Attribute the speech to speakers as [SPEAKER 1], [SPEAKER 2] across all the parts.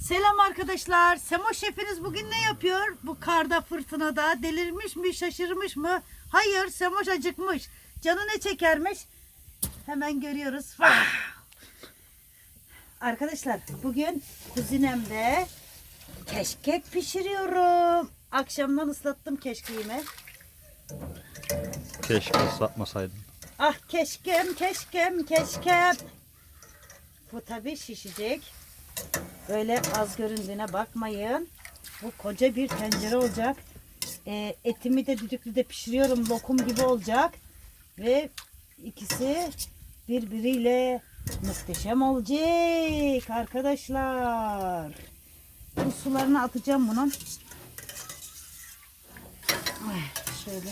[SPEAKER 1] Selam arkadaşlar. Semo şefiniz bugün ne yapıyor? Bu karda fırtınada delirmiş mi şaşırmış mı? Hayır Semoş acıkmış. Canı ne çekermiş? Hemen görüyoruz. Arkadaşlar bugün kuzinemde keşkek pişiriyorum. Akşamdan ıslattım keşkeğimi.
[SPEAKER 2] Keşke ıslatmasaydın.
[SPEAKER 1] Ah keşkem keşkem keşkem. Bu tabi şişecek. Böyle az göründüğüne bakmayın. Bu koca bir tencere olacak. Ee, etimi de düdüklüde pişiriyorum. Lokum gibi olacak. Ve ikisi birbiriyle muhteşem olacak arkadaşlar. Bu sularını atacağım bunun. Şöyle.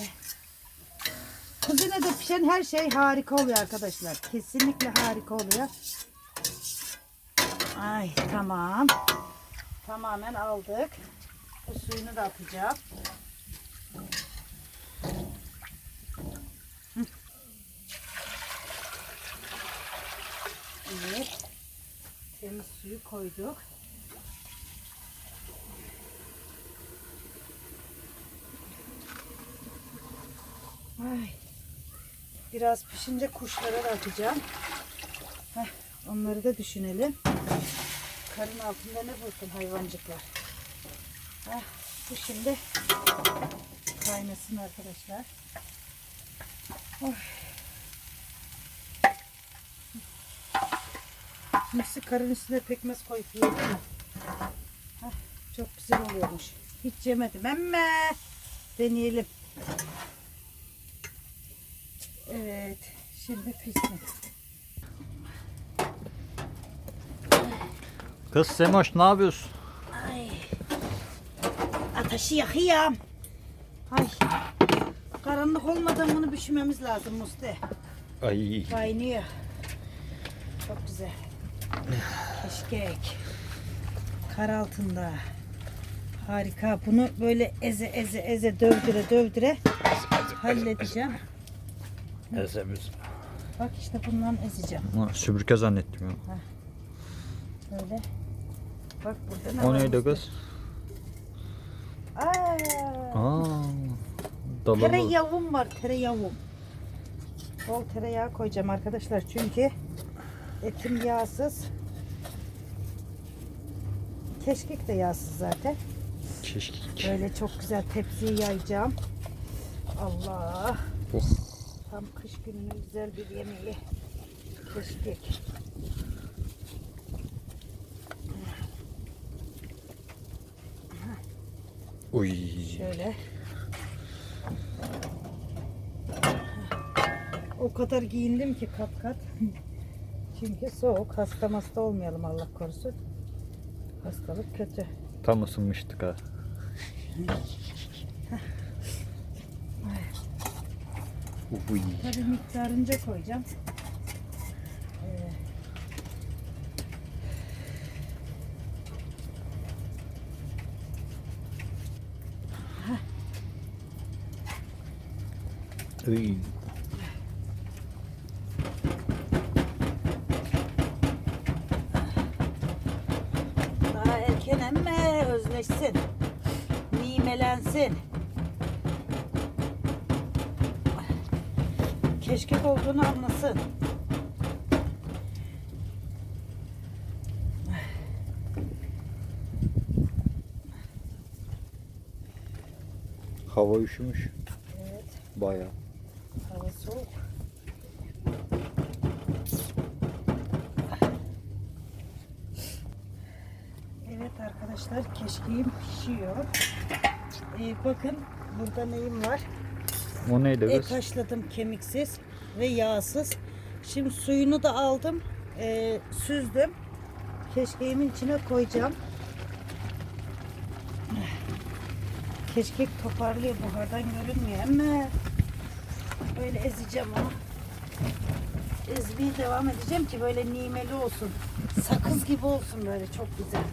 [SPEAKER 1] Kuzinede pişen her şey harika oluyor arkadaşlar. Kesinlikle harika oluyor. Ay tamam. Tamamen aldık. Bu suyunu da atacağım. Evet. Temiz suyu koyduk. Ay. Biraz pişince kuşlara da atacağım. Heh, onları da düşünelim. Karın altında ne bulsun hayvancıklar. Heh, bu şimdi kaynasın arkadaşlar. Oy. Kimisi karın üstüne pekmez koyup yiyor? Heh, çok güzel oluyormuş. Hiç yemedim ama deneyelim. Evet. Şimdi pişsin.
[SPEAKER 2] Kız Semoş ne yapıyorsun?
[SPEAKER 1] Ay. Ateşi yakayım. Ay. Karanlık olmadan bunu pişirmemiz lazım Musti.
[SPEAKER 2] Ay
[SPEAKER 1] Kaynıyor. Çok güzel. Keşkek. Kar altında. Harika. Bunu böyle eze eze eze dövdüre dövdüre halledeceğim.
[SPEAKER 2] Ezemiz.
[SPEAKER 1] Bak işte bundan ezeceğim.
[SPEAKER 2] Süpürge zannettim ya.
[SPEAKER 1] Böyle. Bak burada ne
[SPEAKER 2] O
[SPEAKER 1] var
[SPEAKER 2] neydi
[SPEAKER 1] Musti?
[SPEAKER 2] kız?
[SPEAKER 1] Aa.
[SPEAKER 2] Aa, dalalı.
[SPEAKER 1] Tereyağım var tereyağım. Bol tereyağı koyacağım arkadaşlar çünkü etim yağsız. Keşkek de yağsız zaten.
[SPEAKER 2] Keşkek.
[SPEAKER 1] Böyle çok güzel tepsiye yayacağım. Allah.
[SPEAKER 2] Oh.
[SPEAKER 1] Tam kış gününün güzel bir yemeği. Keşkek.
[SPEAKER 2] Uy.
[SPEAKER 1] Şöyle. O kadar giyindim ki kat kat. Çünkü soğuk. Hasta hasta olmayalım Allah korusun. Hastalık kötü.
[SPEAKER 2] Tam ısınmıştık ha. Uy.
[SPEAKER 1] Tabii miktarınca koyacağım. Ee,
[SPEAKER 2] Uy.
[SPEAKER 1] daha erken emme özleşsin. Nimelensin. Keşkek olduğunu anlasın.
[SPEAKER 2] Hava üşümüş.
[SPEAKER 1] Evet.
[SPEAKER 2] Bayağı.
[SPEAKER 1] Hava soğuk. Evet arkadaşlar keşkeğim pişiyor. Ee, bakın burada neyim var?
[SPEAKER 2] O neydi
[SPEAKER 1] Et
[SPEAKER 2] kız?
[SPEAKER 1] haşladım kemiksiz ve yağsız. Şimdi suyunu da aldım. ee, süzdüm. Keşkeğimin içine koyacağım. Keşkek toparlıyor buhardan görünmüyor ama böyle ezeceğim onu. Ezmeye devam edeceğim ki böyle nimeli olsun. Sakız gibi olsun böyle çok güzel.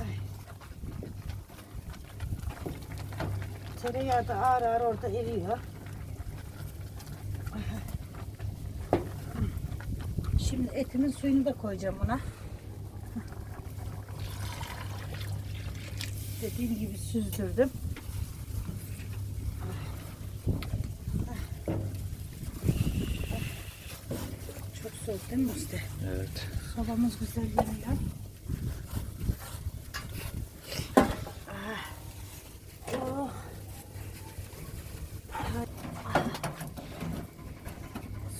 [SPEAKER 1] Ay. Tereyağı da ağır ağır orada eriyor. Şimdi etimin suyunu da koyacağım buna. Dediğim gibi süzdürdüm. Çok soğuk değil mi Musti?
[SPEAKER 2] Evet.
[SPEAKER 1] Sobamız güzel yanıyor. Ah. Oh. Ah.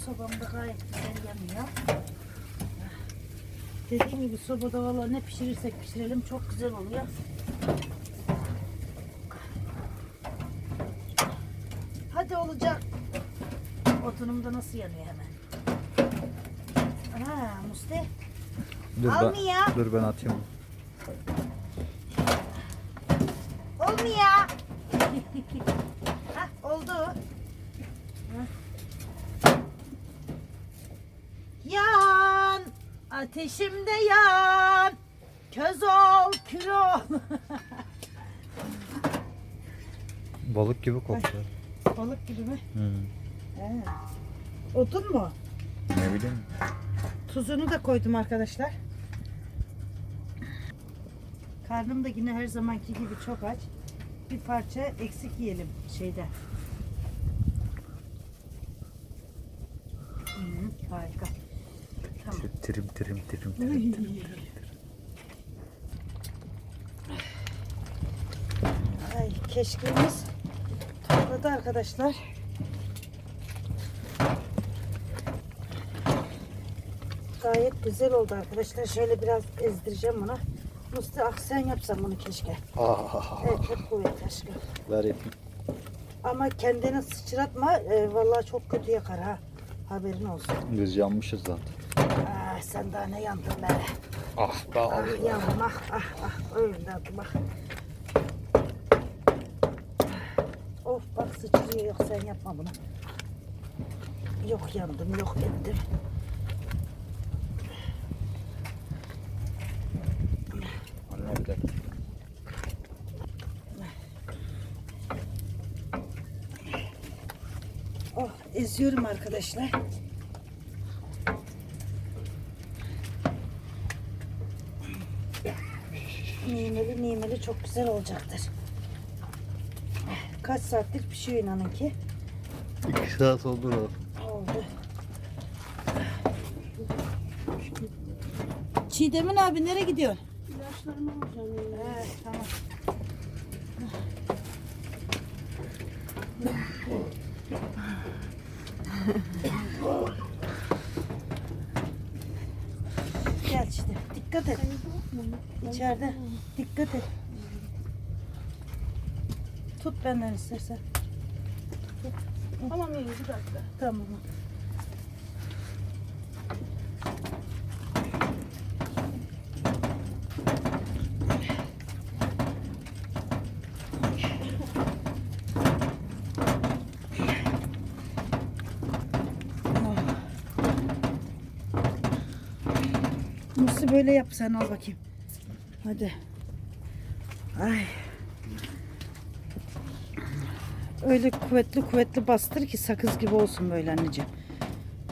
[SPEAKER 1] Sobam da gayet güzel yanıyor. Dediğim gibi sobada valla ne pişirirsek pişirelim çok güzel oluyor. Hadi olacak. Otunum da nasıl yanıyor hemen. Musti.
[SPEAKER 2] Dur
[SPEAKER 1] Almıyor.
[SPEAKER 2] ben, dur ben atayım.
[SPEAKER 1] Olmuyor. Hah, oldu. Hah. Yan. Ateşimde yan. Köz ol, kül ol.
[SPEAKER 2] Balık gibi koktu.
[SPEAKER 1] Balık gibi mi?
[SPEAKER 2] Hı.
[SPEAKER 1] He. Odun mu?
[SPEAKER 2] Ne bileyim.
[SPEAKER 1] Tuzunu da koydum arkadaşlar. Karnım da yine her zamanki gibi çok aç. Bir parça eksik yiyelim şeyde. Hı, harika. Tamam.
[SPEAKER 2] Trim trim trim trim.
[SPEAKER 1] Uy. Ay keşkemiz topladı arkadaşlar. Gayet güzel oldu arkadaşlar. Şöyle biraz ezdireceğim bunu. Musti ah sen yapsan bunu keşke.
[SPEAKER 2] Ah,
[SPEAKER 1] Evet hep kuvvet aşkım.
[SPEAKER 2] ver yapayım.
[SPEAKER 1] Ama kendini sıçratma. E, vallahi çok kötü yakar ha. Haberin olsun.
[SPEAKER 2] Biz yanmışız zaten.
[SPEAKER 1] Ah, sen daha ne yandın be.
[SPEAKER 2] Ah be
[SPEAKER 1] Ah yavrum ah ah ah öyle de bak. Of bak sıçrıyor yok sen yapma bunu. Yok yandım yok ettim.
[SPEAKER 2] Anne bir dakika.
[SPEAKER 1] Oh eziyorum arkadaşlar. Nimeli nimeli çok güzel olacaktır. Kaç saattir pişiyor inanın ki.
[SPEAKER 2] İki saat oldu.
[SPEAKER 1] Oldu. Çiğdemin abi nereye gidiyorsun?
[SPEAKER 3] İlaçlarımı alacağım.
[SPEAKER 1] Evet tamam. Gel işte. Dikkat et. İçeride. Dikkat et. Tut benden istersen.
[SPEAKER 3] Tamam iyi bir dakika.
[SPEAKER 1] Tamam. Nasıl böyle yap sen al bakayım. Hadi. Ay. Öyle kuvvetli kuvvetli bastır ki sakız gibi olsun böyle anneciğim.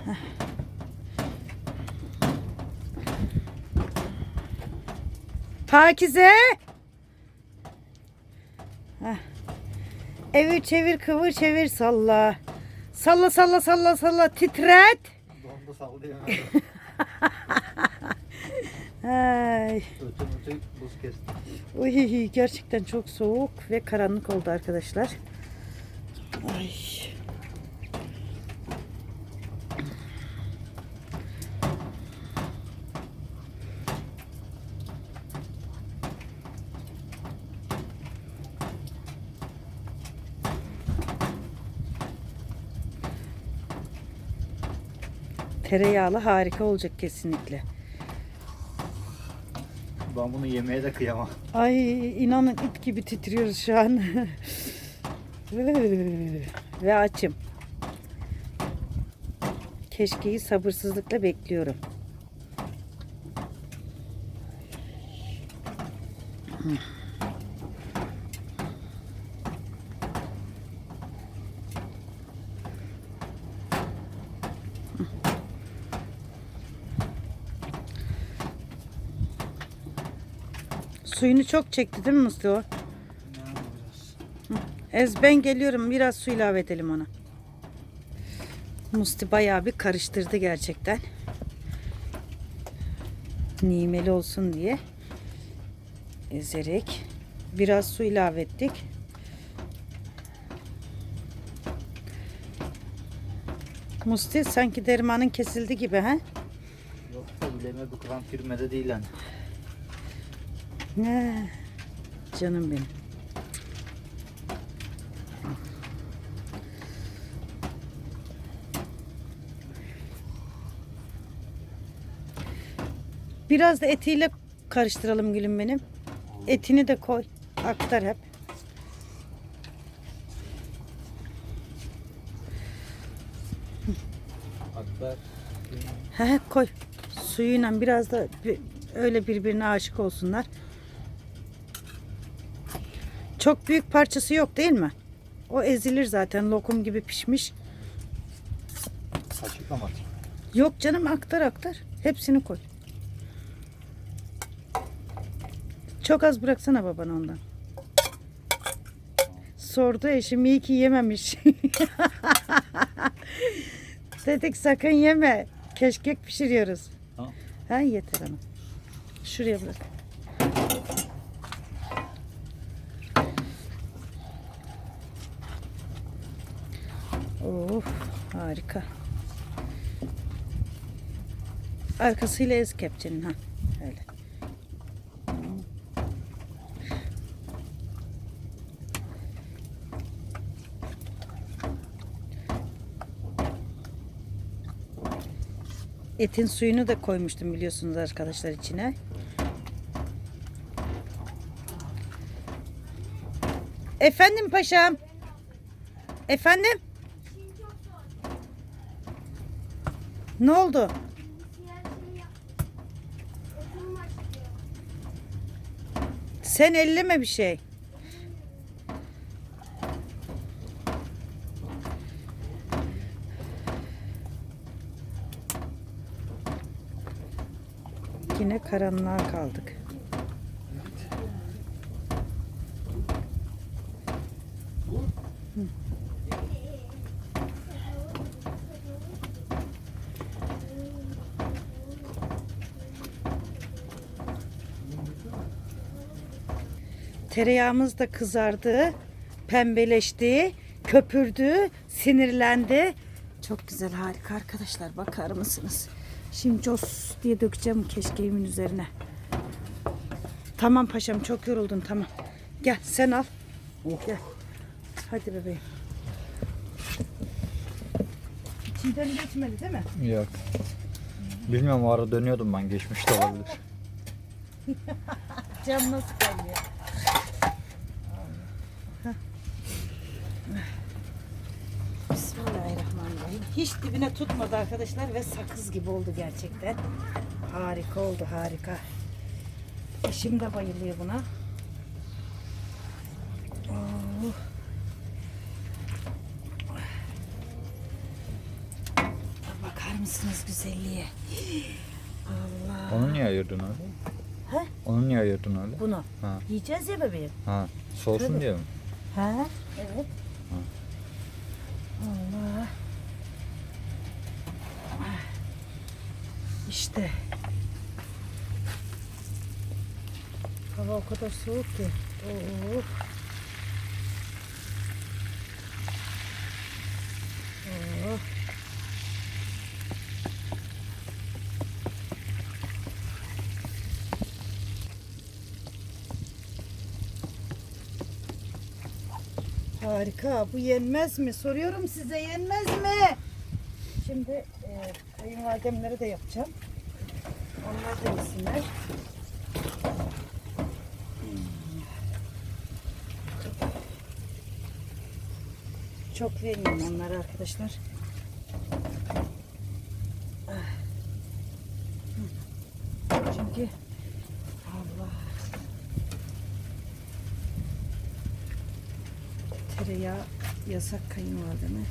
[SPEAKER 1] Heh. Pakize. Heh. Evi çevir kıvır çevir salla. Salla salla salla salla titret.
[SPEAKER 2] Dondu sallıyor.
[SPEAKER 1] Ay.
[SPEAKER 2] buz kesti.
[SPEAKER 1] Uy, gerçekten çok soğuk ve karanlık oldu arkadaşlar. Ay. Tereyağlı harika olacak kesinlikle.
[SPEAKER 2] Ben bunu yemeye de kıyamam.
[SPEAKER 1] Ay inanın it gibi titriyoruz şu an. Ve açım. Keşkeyi sabırsızlıkla bekliyorum. Suyunu çok çekti değil mi Mustafa? Ez ben geliyorum biraz su ilave edelim ona. Musti bayağı bir karıştırdı gerçekten. Nimeli olsun diye. Ezerek. Biraz su ilave ettik. Musti sanki dermanın kesildi gibi ha?
[SPEAKER 2] Yok da bileme bu kıvam firmede değil hani.
[SPEAKER 1] Ne? Canım benim. Biraz da etiyle karıştıralım gülüm benim. Etini de koy. Aktar hep.
[SPEAKER 2] Akbar.
[SPEAKER 1] He koy. Suyuyla biraz da öyle birbirine aşık olsunlar. Çok büyük parçası yok değil mi? O ezilir zaten lokum gibi pişmiş.
[SPEAKER 2] Kaşıkla mı?
[SPEAKER 1] Yok canım aktar aktar. Hepsini koy. Çok az bıraksana babana ondan. Sordu eşim iyi ki yememiş. Dedik sakın yeme. Keşkek pişiriyoruz.
[SPEAKER 2] Tamam.
[SPEAKER 1] Ha yeter ama. Şuraya bırak. Of harika. Arkasıyla ez kepçenin ha. Öyle. Etin suyunu da koymuştum biliyorsunuz arkadaşlar içine. Efendim paşam. Efendim? Ne oldu? Sen elleme bir şey. Yine karanlığa kaldık. Tereyağımız da kızardı, pembeleşti, köpürdü, sinirlendi. Çok güzel, harika arkadaşlar. Bakar mısınız? Şimdi cos diye dökeceğim keşkeğimin üzerine. Tamam paşam, çok yoruldun tamam. Gel sen al. Gel. Hadi bebeğim. İçinden geçmedi değil mi?
[SPEAKER 2] Yok. Bilmiyorum o ara dönüyordum ben geçmiş de olabilir.
[SPEAKER 1] Cam nasıl kaynıyor? Hiç dibine tutmadı arkadaşlar ve sakız gibi oldu gerçekten. Harika oldu harika. Eşim de bayılıyor buna. Oh. Bakar mısınız güzelliğe? Allah.
[SPEAKER 2] Onu niye ayırdın öyle?
[SPEAKER 1] He?
[SPEAKER 2] Onu niye ayırdın öyle?
[SPEAKER 1] Bunu
[SPEAKER 2] Ha.
[SPEAKER 1] yiyeceğiz ya bebeğim.
[SPEAKER 2] Ha. Soğusun
[SPEAKER 1] Tabii.
[SPEAKER 2] diye mi?
[SPEAKER 1] Ha? Evet. Allah. İşte. Hava o kadar soğuk ki. Oh. Harika. Bu yenmez mi? Soruyorum size yenmez mi? Şimdi e, kayınvalidemleri de yapacağım. Onlar da yesinler. Çok vermeyeyim onları arkadaşlar. Ah. Çünkü Allah tereyağı yasak kayınvalideme.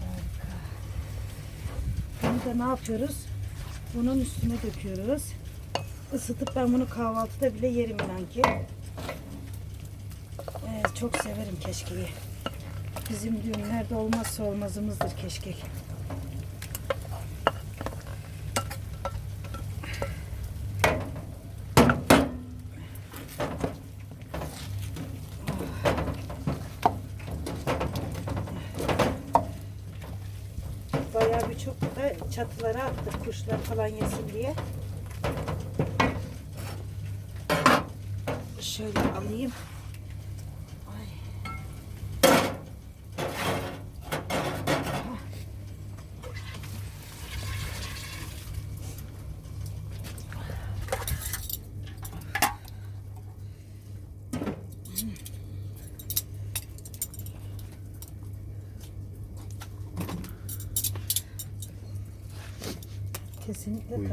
[SPEAKER 1] Harika. Bunu da ne yapıyoruz? Bunun üstüne döküyoruz. Isıtıp ben bunu kahvaltıda bile yerim inan ki. Ee, çok severim keşkeyi. Bizim düğünlerde olmazsa olmazımızdır keşkek. Bayağı birçok çatılara attık kuşlar falan yesin diye. Şöyle alayım. Ay.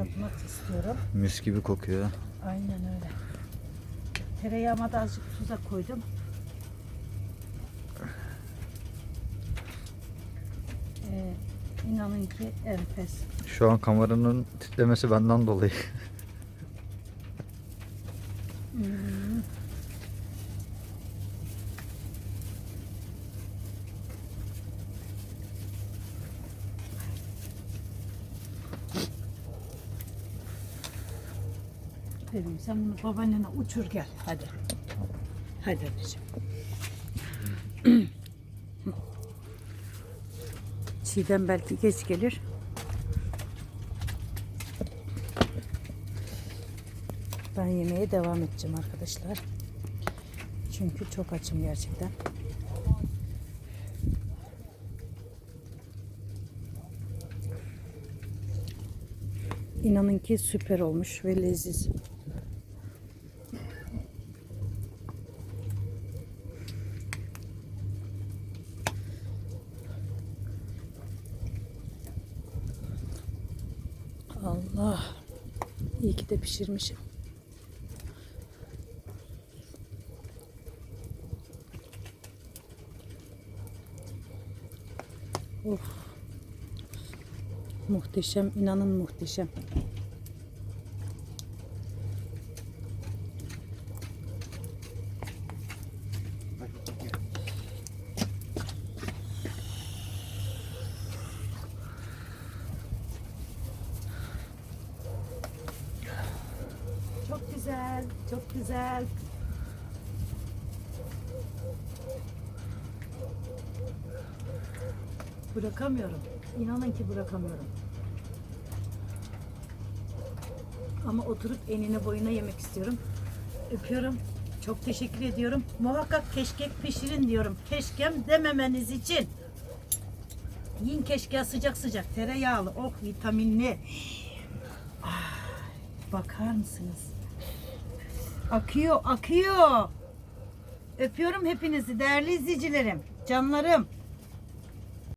[SPEAKER 1] Tatmak istiyorum.
[SPEAKER 2] Mis gibi kokuyor.
[SPEAKER 1] Aynen öyle. Tereyağıma da azıcık tuza koydum. Ee, inanın ki enfes.
[SPEAKER 2] Şu an kameranın titlemesi benden dolayı.
[SPEAKER 1] sen bunu babaannene uçur gel hadi. Hadi anneciğim. Çiğdem belki geç gelir. Ben yemeğe devam edeceğim arkadaşlar. Çünkü çok açım gerçekten. İnanın ki süper olmuş ve leziz. Allah. İyi ki de pişirmişim. Of. Muhteşem, inanın muhteşem. Çok güzel, çok güzel. Bırakamıyorum. İnanın ki bırakamıyorum. Ama oturup enine boyuna yemek istiyorum. Öpüyorum. Çok teşekkür ediyorum. Muhakkak keşkek pişirin diyorum. Keşkem dememeniz için. Yiyin keşke sıcak sıcak tereyağlı, oh vitaminli. Ah, bakar mısınız? Akıyor, akıyor. Öpüyorum hepinizi değerli izleyicilerim, canlarım.